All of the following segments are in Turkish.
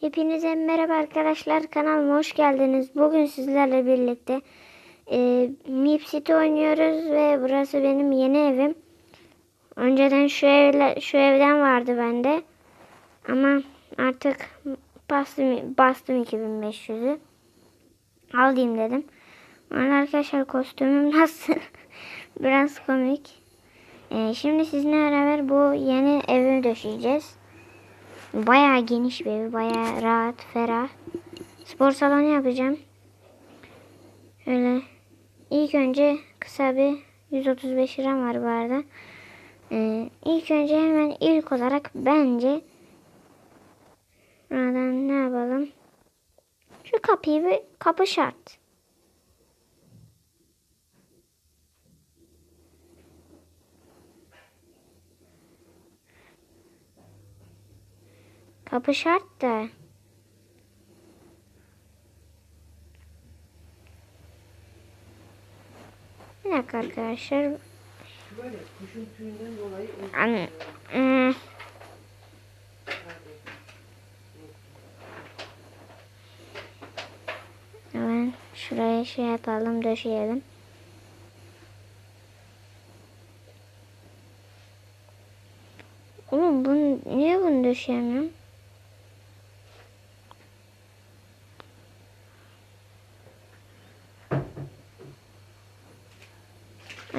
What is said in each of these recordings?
Hepinize merhaba arkadaşlar kanalıma hoş geldiniz. Bugün sizlerle birlikte e, Mip City oynuyoruz ve burası benim yeni evim. Önceden şu evle, şu evden vardı bende. Ama artık bastım bastım 2500'ü. Alayım dedim. Ama arkadaşlar kostümüm nasıl? Biraz komik. E, şimdi sizinle beraber bu yeni evimi döşeyeceğiz. Bayağı geniş bir ev. Bayağı rahat, ferah. Spor salonu yapacağım. Şöyle. İlk önce kısa bir 135 liram var bu arada. Ee, ilk önce hemen ilk olarak bence buradan ne yapalım? Şu kapıyı bir kapı şart. Kapı şart da. Bir dakika arkadaşlar. An hmm. Hemen şuraya şey yapalım, döşeyelim. Oğlum bunu niye bunu döşeyemiyorum?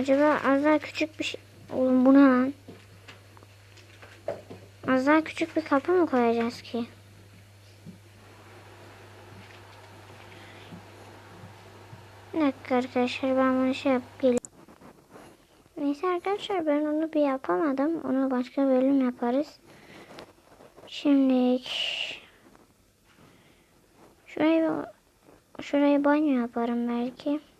Acaba az daha küçük bir şey... Oğlum bu ne lan? Az daha küçük bir kapı mı koyacağız ki? Bir dakika arkadaşlar ben bunu şey geliyorum. Neyse arkadaşlar ben onu bir yapamadım. Onu başka bölüm yaparız. Şimdi şurayı şurayı banyo yaparım belki.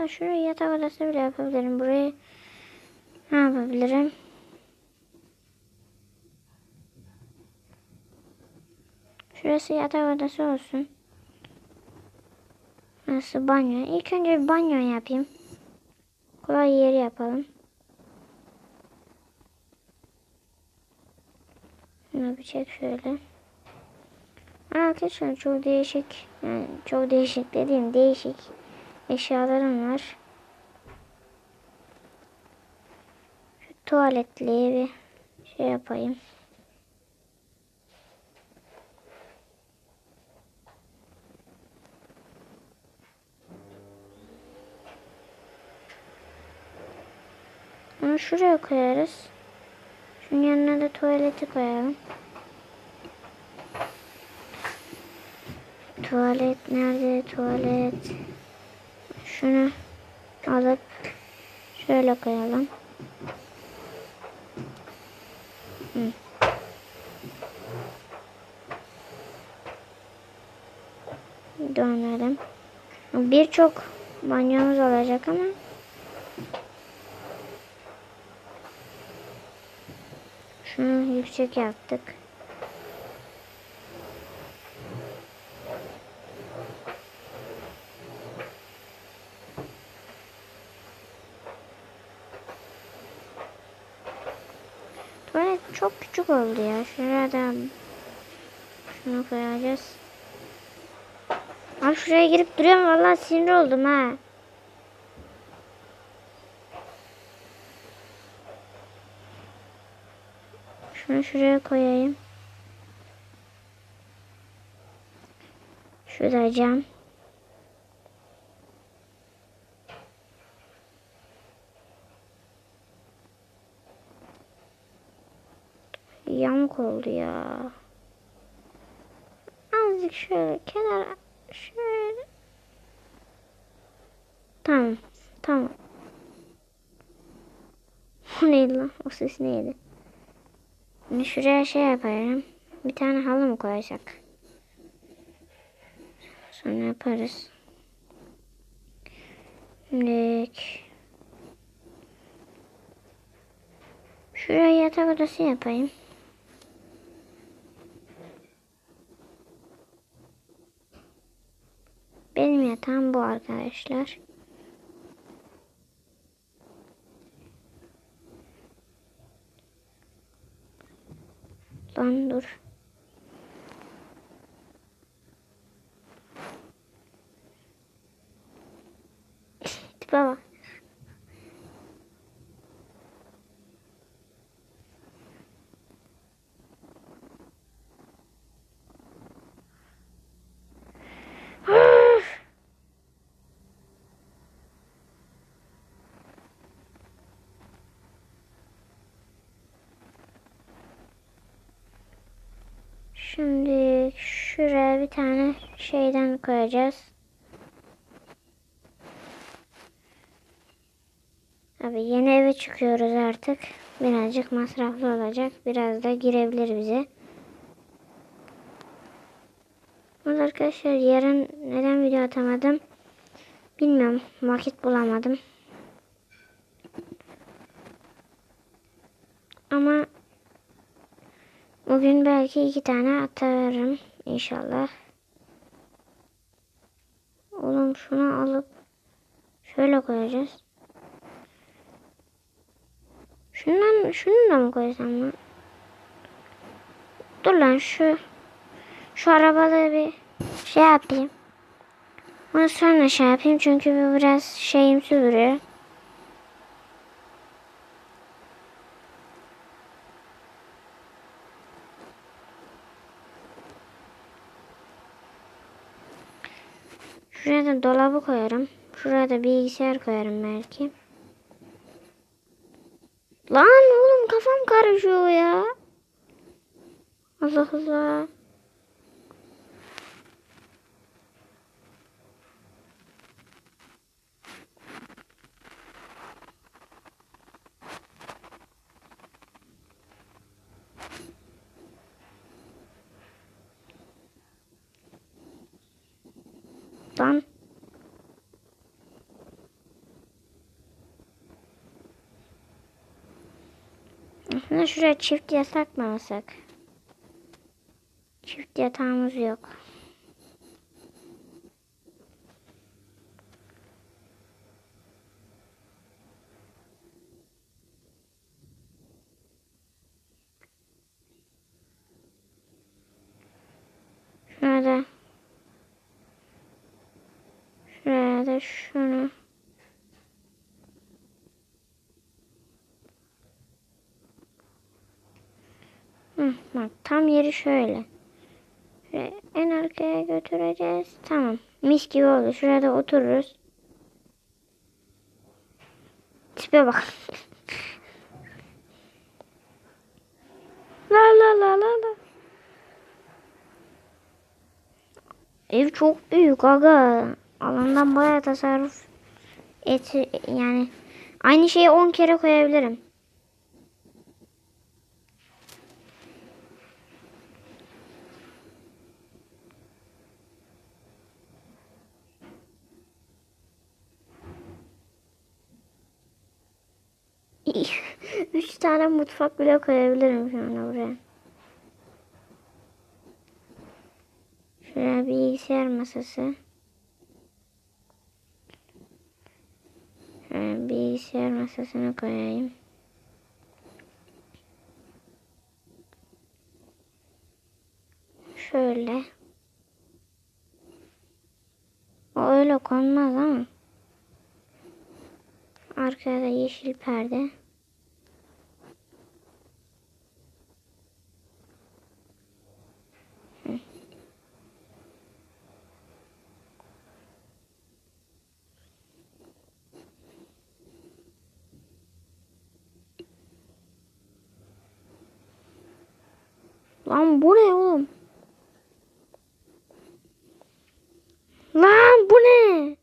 Da şuraya yatak odası bile yapabilirim. Burayı ne yapabilirim? Şurası yatak odası olsun. Burası banyo. İlk önce bir banyo yapayım. Kolay yeri yapalım. Şunu bir çek şöyle. Arkadaşlar çok değişik. Yani çok değişik dediğim değişik eşyalarım var. Şu tuvaletliğe bir şey yapayım. Onu şuraya koyarız. Şunun yanına da tuvaleti koyalım. Tuvalet nerede? Tuvalet. Şunu alıp şöyle koyalım. Hı. Dönelim. Birçok banyomuz olacak ama şunu yüksek yaptık. Tuvalet çok küçük oldu ya. Şurada şunu koyacağız. Abi şuraya girip duruyorum. Vallahi sinir oldum ha. Şunu şuraya koyayım. Şurada cam. Oldu ya. Azıcık şöyle kenar şöyle. Tamam. Tamam. O neydi lan? O ses neydi? Şimdi şuraya şey yapayım. Bir tane halı mı koyacak? Sonra yaparız. Şimdi şuraya yatak odası yapayım. Benim yatağım bu arkadaşlar. Lan dur. Şimdi şuraya bir tane şeyden koyacağız. Abi yeni eve çıkıyoruz artık. Birazcık masraflı olacak. Biraz da girebilir bize. Burada arkadaşlar yarın neden video atamadım? Bilmiyorum. Vakit bulamadım. Ama Bugün belki iki tane atarım inşallah. Oğlum şunu alıp şöyle koyacağız. Şundan şunu da mı koysam lan? Dur lan şu şu arabalığı bir şey yapayım. Onu sonra şey yapayım çünkü bu biraz şeyimsi duruyor. Şuraya da dolabı koyarım. Şuraya da bilgisayar koyarım belki. Lan oğlum kafam karışıyor ya. Allah Allah. Lan. Aslında şuraya çift yatak mı alsak? Çift yatağımız yok. Şuraya da şunu. Hı, bak tam yeri şöyle. Şuraya en arkaya götüreceğiz. Tamam. Mis gibi oldu. Şurada otururuz. Tipe bak. la la la la la. Ev çok büyük aga. Alandan bayağı tasarruf et yani aynı şeyi 10 kere koyabilirim. Üç tane mutfak bile koyabilirim şu an buraya. Şuraya bilgisayar masası. Şöyle bilgisayar masasını koyayım. Şöyle. O öyle konmaz ama. Arkada yeşil perde. Lan bu ne oğlum? Lan bu ne?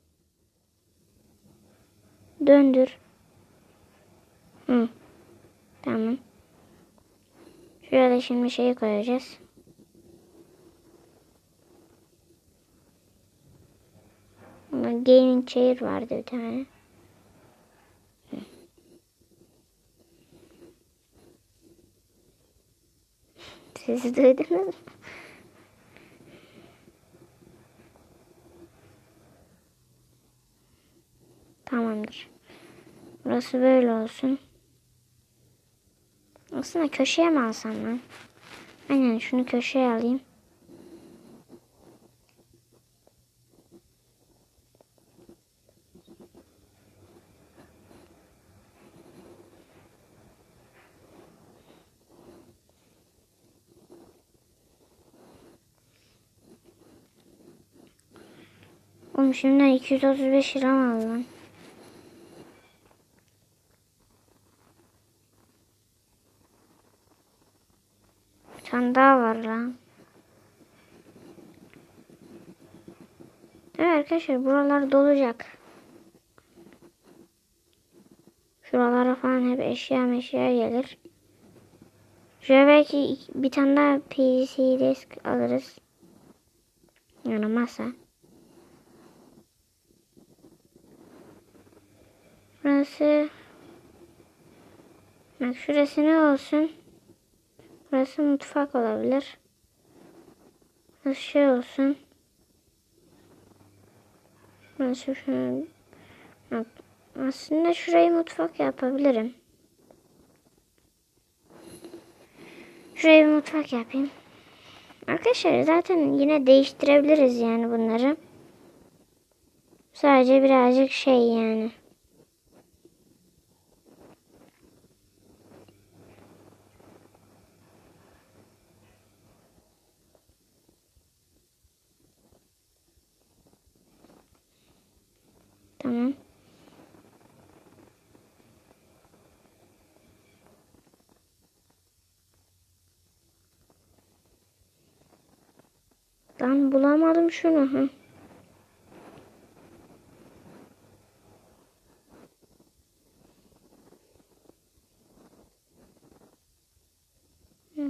Döndür. Hı. Tamam. Şurada şimdi şeyi koyacağız. Gaming chair vardı bir tane. Siz duydunuz? Tamamdır. Burası böyle olsun. Aslında köşeye mi alsam lan? Aynen şunu köşeye alayım. Oğlum şimdiden 235 lira mı aldı lan? Bir tane daha var lan. Evet arkadaşlar buralar dolacak. Şuralara falan hep eşya meşya gelir. Şöyle belki bir tane daha PC disk alırız. Yani masa. Burası Bak şurası ne olsun? Burası mutfak olabilir. Burası şey olsun. Burası şunu Bak, aslında şurayı mutfak yapabilirim. Şurayı bir mutfak yapayım. Arkadaşlar zaten yine değiştirebiliriz yani bunları. Sadece birazcık şey yani. Tamam. Ben bulamadım şunu. Hı.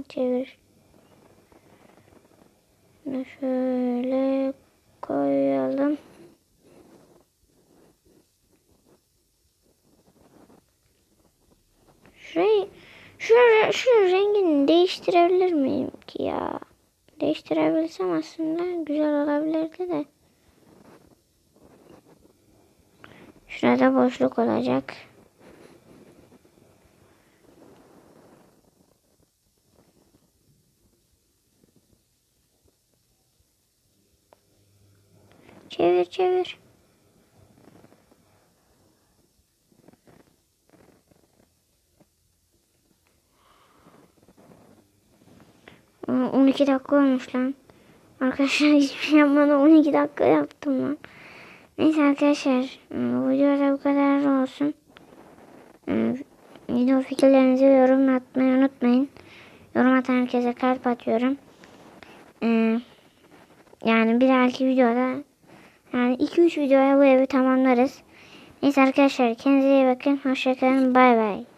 Çevir. Şöyle koyalım. Şurayı, şuraya, şunun rengini değiştirebilir miyim ki ya? Değiştirebilsem aslında güzel olabilirdi de. Şurada boşluk olacak. Çevir çevir. 12 dakika olmuş lan. Arkadaşlar hiçbir şey yapmadan 12 dakika yaptım lan. Neyse arkadaşlar ıı, videoda bu kadar olsun. Video fikirlerinizi yorum atmayı unutmayın. Yorum atan herkese kalp atıyorum. Yani bir dahaki videoda yani 2-3 videoya bu evi tamamlarız. Neyse arkadaşlar kendinize iyi bakın. Hoşçakalın. Bay bay.